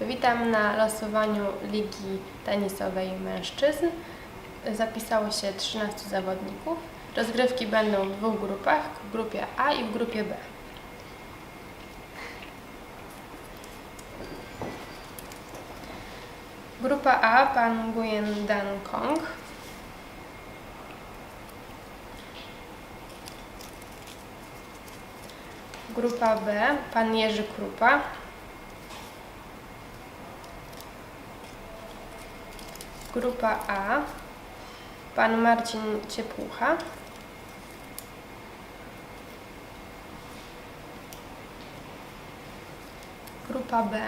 Witam na losowaniu Ligi Tenisowej Mężczyzn. Zapisało się 13 zawodników. Rozgrywki będą w dwóch grupach, w grupie A i w grupie B. Grupa A, pan Nguyen Dan Kong. Grupa B, pan Jerzy Krupa. Grupa A, pan Marcin Ciepłucha. Grupa B,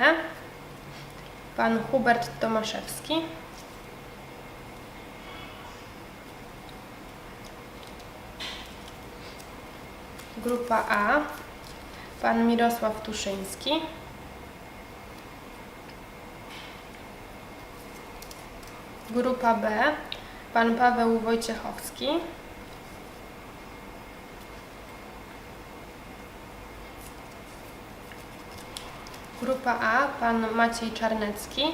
pan Hubert Tomaszewski. Grupa A, pan Mirosław Tuszyński. Grupa B, pan Paweł Wojciechowski. Grupa A, pan Maciej Czarnecki. Y,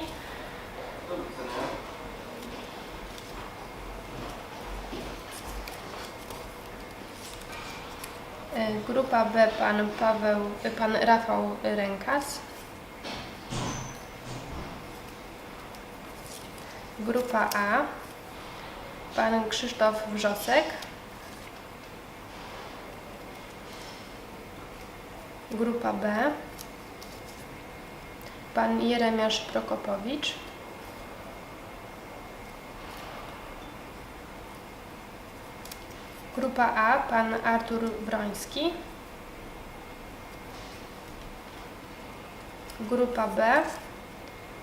Grupa B, pan Paweł, y, pan Rafał Rękas. Grupa A, pan Krzysztof Wrzosek. Grupa B, pan Jeremiasz Prokopowicz. Grupa A, pan Artur Wroński. Grupa B,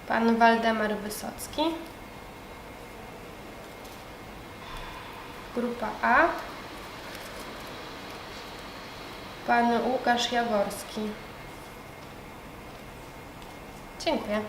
pan Waldemar Wysocki. Grupa A, pan Łukasz Jaworski. Dziękuję.